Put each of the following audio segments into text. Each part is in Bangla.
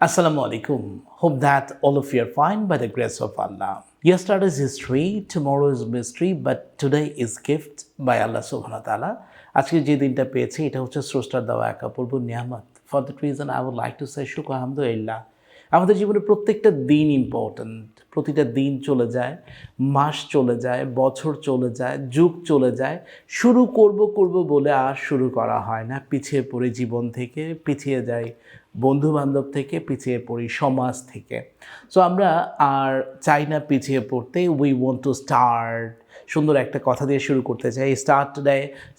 Assalamu alaikum. Hope that all of you are fine by the grace of Allah. Yesterday is history, tomorrow is mystery, but today is gift by Allah subhanahu wa ta'ala. আজকে যে দিনটা পেয়েছি এটা হচ্ছে স্রষ্টার দেওয়া এক অপূর্ব নিয়ামত for that reason I would like to say শুক আলহামদুলিল্লাহ আমাদের জীবনে প্রত্যেকটা দিন ইম্পর্ট্যান্ট প্রতিটা দিন চলে যায়, মাস চলে যায়, বছর চলে যায়, যুগ চলে যায়। শুরু করব করব বলে আর শুরু করা হয় না। পিছিয়ে পড়ে জীবন থেকে, পিছিয়ে যায় বন্ধু বান্ধব থেকে, পিছিয়ে পড়ি সমাজ থেকে। সো আমরা আর চাই না পিছিয়ে পড়তে উই ওয়ান্ট টু স্টার্ট সুন্দর একটা কথা দিয়ে শুরু করতে চাই। স্টার্ট টুডে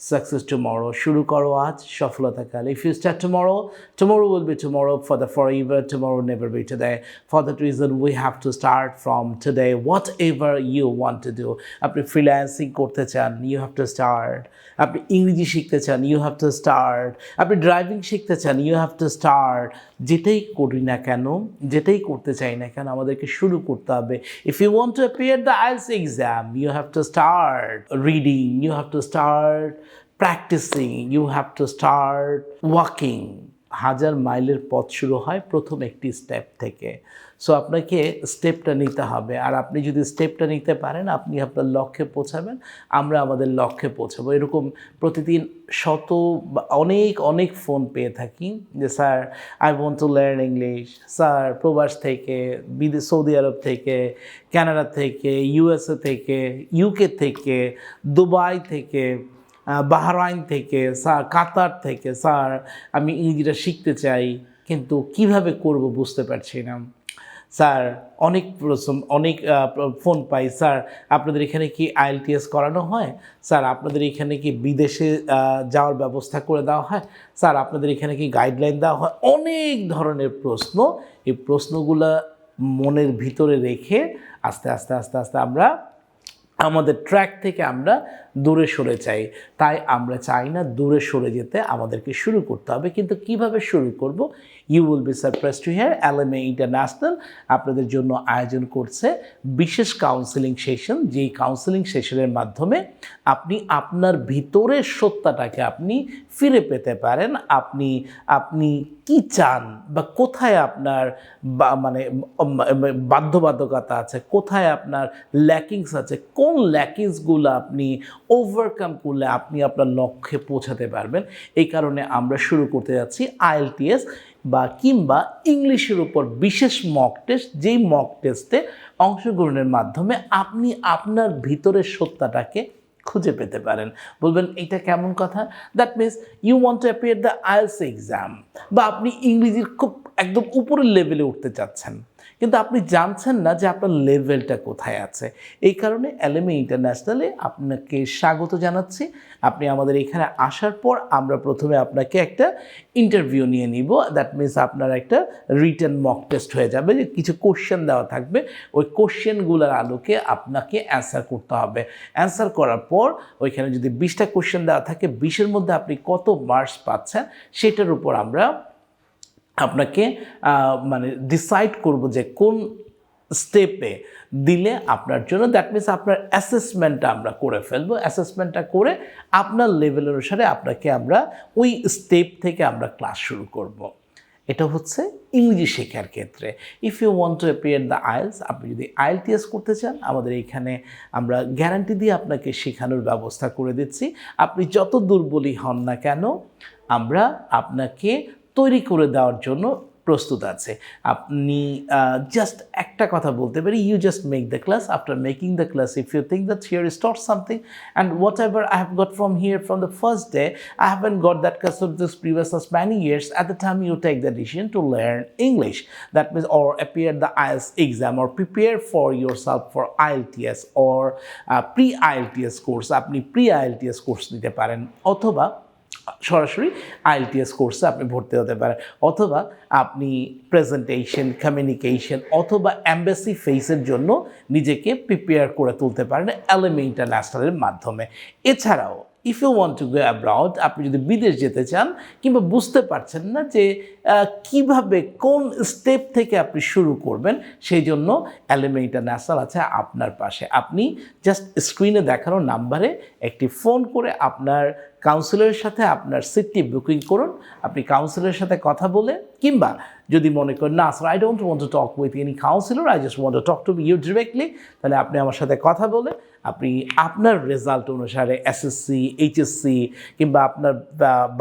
সাকসেস টুমরো শুরু করো আজ সফলতা কাল if you start tomorrow tomorrow will be tomorrow for the forever tomorrow never be today for that reason we have to start from today whatever you want to do আপনি ফ্রিল্যান্সিং করতে চান ইউ হ্যাভ টু স্টার্ট আপনি ইংরেজি শিখতে চান ইউ হ্যাভ টু স্টার্ট আপনি ড্রাইভিং শিখতে চান ইউ হ্যাভ টু স্টার্ট যেটাই করি না কেন, যেটাই করতে চাই না কেন, আমাদেরকে শুরু করতে হবে। If you want to appear the IELTS exam you have to start reading, you have to start practicing, you have to start walking. হাজার মাইলের পথ শুরু হয় প্রথম একটি স্টেপ থেকে। সো আপনাকে স্টেপটা নিতে হবে। আর আপনি যদি স্টেপটা নিতে পারেন, আপনি আপনার লক্ষ্যে পৌঁছাবেন, আমরা আমাদের লক্ষ্যে পৌঁছাবো। এরকম প্রতিদিন শত অনেক অনেক ফোন পেয়ে থাকি যে, sir I want to learn English sir, প্রবাস থেকে বিদেশ সৌদি আরব থেকে, কানাডা থেকে ইউএসএ থেকে ইউকে থেকে, দুবাই থেকে বাহরাইন থেকে, স্যার, কাতার থেকে, স্যার, আমি ইংরেজিটা শিখতে চাই, কিন্তু কীভাবে করব বুঝতে পারছি না। স্যার, অনেক প্রশ্ন, অনেক ফোন পাই, স্যার, আপনাদের এখানে কি আইএলটিএস করানো হয়? স্যার, আপনাদের এখানে কি বিদেশে যাওয়ার ব্যবস্থা করে দেওয়া হয়? স্যার, আপনাদের এখানে কি গাইডলাইন দেওয়া হয়? অনেক ধরনের প্রশ্ন, এই প্রশ্নগুলো মনের ভিতরে রেখে আস্তে আস্তে আস্তে আস্তে আমরা আমাদের ট্র্যাক থেকে আমরা দূরে সরে চাই তাই আমরা চাই না দূরে সরে যেতে আমাদেরকে শুরু করতে হবে। কিন্তু কীভাবে শুরু করব? You will be surprise to hear LMA international আপনাদের জন্য আয়োজন করছে বিশেষ কাউন্সেলিং সেশন যেই কাউন্সেলিং সেশনের মাধ্যমে আপনি আপনার ভিতরের সত্তাটাকে আপনি ফিরে পেতে পারেন। আপনি আপনি কি চান বা কোথায় আপনার মানে বাধ্যবাধকতা আছে, কোথায় আপনার ল্যাকিংস আছে, কোন ল্যাকিংসগুলো আপনি ওভারকাম করলে আপনি আপনার লক্ষ্যে পৌঁছাতে পারবেন। এই কারণে আমরা শুরু করতে যাচ্ছি আইএলটিএস বা কিংবা ইংলিশের উপর বিশেষ মক টেস্ট যেই মক টেস্টে অংশগ্রহণের মাধ্যমে আপনি আপনার ভিতরের সত্তাটাকে খুঁজে পেতে পারেন। বলবেন, এটা কেমন কথা? That means you want to appear the IELTS exam বা আপনি ইংরেজির খুব একদম উপরের লেভেলে উঠতে চাচ্ছেন। কিন্তু আপনি জানছেন না যে আপনার লেভেলটা কোথায় আছে। এই কারণে এলএমএ ইন্টারন্যাশনালে আপনাকে স্বাগত জানাচ্ছি। আপনি আমাদের এখানে আসার পর আমরা প্রথমে আপনাকে একটা ইন্টারভিউ নিয়ে নিব। দ্যাট মিনস আপনার একটা রিটার্ন মক টেস্ট হয়ে যাবে যে কিছু কোশ্চেন দেওয়া থাকবে। ওই কোশ্চেনগুলোর আলোকে আপনাকে অ্যান্সার করতে হবে। অ্যান্সার করার পর ওইখানে যদি বিশটা কোশ্চেন দেওয়া থাকে, বিশের মধ্যে আপনি কত মার্কস পাচ্ছেন, সেটার উপর আমরা আপনাকে মানে ডিসাইড করব যে কোন স্টেপে দিলে আপনার জন্য দ্যাট মিনস আপনার অ্যাসেসমেন্টটা আমরা করে ফেলব। অ্যাসেসমেন্টটা করে আপনার লেভেল অনুসারে আপনাকে আমরা ওই স্টেপ থেকে আমরা ক্লাস শুরু করব। এটা হচ্ছে ইংরেজি শেখার ক্ষেত্রে। If you want to appear the IELTS আপনি যদি আইএলটিএস করতে চান, আমাদের এইখানে আমরা গ্যারান্টি দিয়ে আপনাকে শেখানোর ব্যবস্থা করে দিচ্ছি। আপনি যত দুর্বলই হন না কেন, আমরা আপনাকে তৈরি করে দেওয়ার জন্য প্রস্তুত আছে আপনি জাস্ট একটা কথা বলতে পারি you just make the class after making the class if you think that here is something and whatever I have got from here from the first day I haven't got that cause of this previous as many years at the time you take the decision to learn English. That means or appear the IELTS exam or prepare for yourself for IELTS or uh, pre-IELTS course. আপনি pre-IELTS কোর্স নিতে পারেন অথবা সরাসরি আইএলটিএস কোর্সে আপনি ভর্তি হতে পারেন। অথবা আপনি প্রেজেন্টেশন কমিউনিকেশন অথবা অ্যাম্বাসি ফেসের জন্য নিজেকে প্রিপেয়ার করে তুলতে পারেন এলএমএ ইন্টারন্যাশনালের মাধ্যমে। এছাড়াও if you want to go abroad আপনি যদি বিদেশ যেতে চান কিংবা বুঝতে পারছেন না যে কীভাবে কোন স্টেপ থেকে আপনি শুরু করবেন, সেই জন্য এলএমএ ইন্টারন্যাশনাল আছে আপনার পাশে। আপনি জাস্ট স্ক্রিনে দেখানো নাম্বারে একটি ফোন করে আপনার কাউন্সিলরের সাথে আপনার সিটটি বুকিং করুন। আপনি কাউন্সিলরের সাথে কথা বলে, কিংবা যদি মনে করেন, না sir I don't want to talk with any counsellor I just want to talk to you directly তাহলে আপনি আমার সাথে কথা বলে আপনি আপনার রেজাল্ট অনুসারে এসএসসি এইচএসসি কিংবা আপনার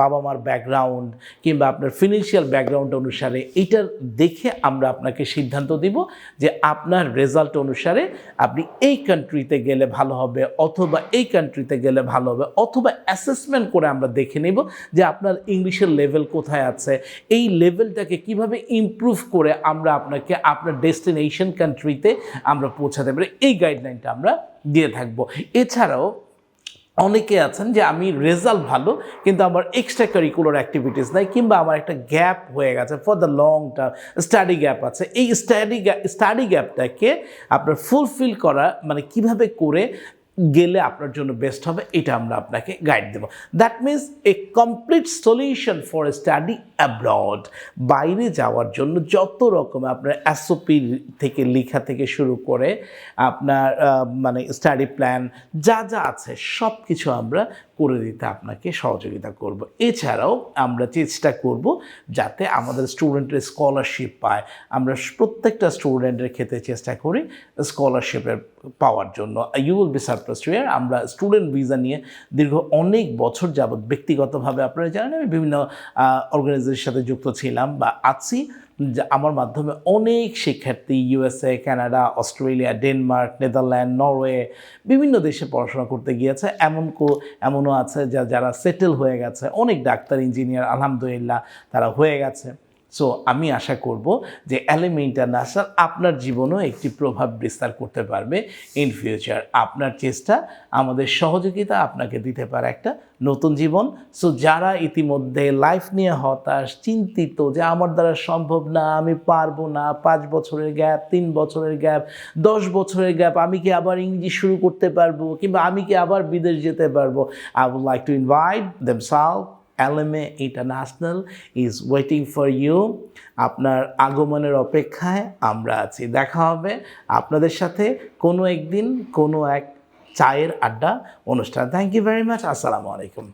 বাবা মার ব্যাকগ্রাউন্ড কিংবা আপনার ফিনান্সিয়াল ব্যাকগ্রাউন্ড অনুসারে এইটার দেখে আমরা আপনাকে সিদ্ধান্ত দিব যে আপনার রেজাল্ট অনুসারে আপনি এই কান্ট্রিতে গেলে ভালো হবে অথবা এই কান্ট্রিতে গেলে ভালো হবে অথবা অ্যাসেসমেন্ট করে আমরা দেখে নেব যে আপনার ইংলিশের লেভেল কোথায় আছে। এই লেভেলটাকে কীভাবে ইমপ্রুভ করে আমরা আপনাকে, আপনার ডেস্টিনেশন কান্ট্রিতে আমরা পৌঁছাতে পারি। এই গাইডলাইনটা আমরা দিয়ে থাকব। এছাড়াও অনেকে আছেন যে আমি রেজাল্ট ভালো, কিন্তু আমার এক্সট্রা কারিকুলার অ্যাক্টিভিটিস নাই, কিংবা আমার একটা গ্যাপ হয়ে গেছে for the long term study gap আছে। এই স্টাডি স্টাডি গ্যাপটাকে আপনার ফুলফিল করা মানে কীভাবে করে গেলে আপনার জন্য বেস্ট হবে, এটা আমরা আপনাকে গাইড দেবো। That means a complete solution for study abroad বাইরে যাওয়ার জন্য যত রকম আপনার এসওপি থেকে, লেখা থেকে শুরু করে আপনার মানে স্টাডি প্ল্যান যা যা আছে সব কিছু আমরা করে দিতে আপনাকে সহযোগিতা করব। এছাড়াও আমরা চেষ্টা করব যাতে আমাদের স্টুডেন্টের স্কলারশিপ পায়। আমরা প্রত্যেকটা স্টুডেন্টের ক্ষেত্রে চেষ্টা করি স্কলারশিপের পাওয়ার জন্য। You will be surprise to আমরা স্টুডেন্ট ভিসা নিয়ে দীর্ঘ অনেক বছর যাবৎ ব্যক্তিগতভাবে আপনারা জানেন, আমি বিভিন্ন অর্গানাইজেশনের সাথে যুক্ত ছিলাম বা আছি। আমার মাধ্যমে অনেক শিক্ষার্থী USA Canada Australia Denmark Netherland Norway বিভিন্ন দেশে পড়াশোনা করতে গিয়েছে। এমন কো, এমনও আছে যা, যারা সেটেল হয়ে গেছে। অনেক ডাক্তার ইঞ্জিনিয়ার আলহামদুলিল্লাহ, তারা হয়ে গেছে। সো আমি আশা করব যে অ্যালেম ইন্টারন্যাশনাল আপনার জীবনেও একটি প্রভাব বিস্তার করতে পারবে ইন ফিউচার আপনার চেষ্টা, আমাদের সহযোগিতা আপনাকে দিতে পারে একটা নতুন জীবন। সো যারা ইতিমধ্যে লাইফ নিয়ে হতাশ, চিন্তিত যে আমার দ্বারা সম্ভব না, আমি পারব না, পাঁচ বছরের গ্যাপ তিন বছরের গ্যাপ দশ বছরের গ্যাপ আমি কি আবার ইংরেজি শুরু করতে পারব কিংবা আমি কি আবার বিদেশ যেতে পারব? I would like to invite them সাল LMA international is waiting for you আপনার আগমনের অপেক্ষায় আমরা আছি। দেখা হবে আপনাদের সাথে কোনো একদিন কোনো এক চায়ের আড্ডা অনুষ্ঠান। থ্যাংক ইউ ভেরি মাচ আসসালামু আলাইকুম।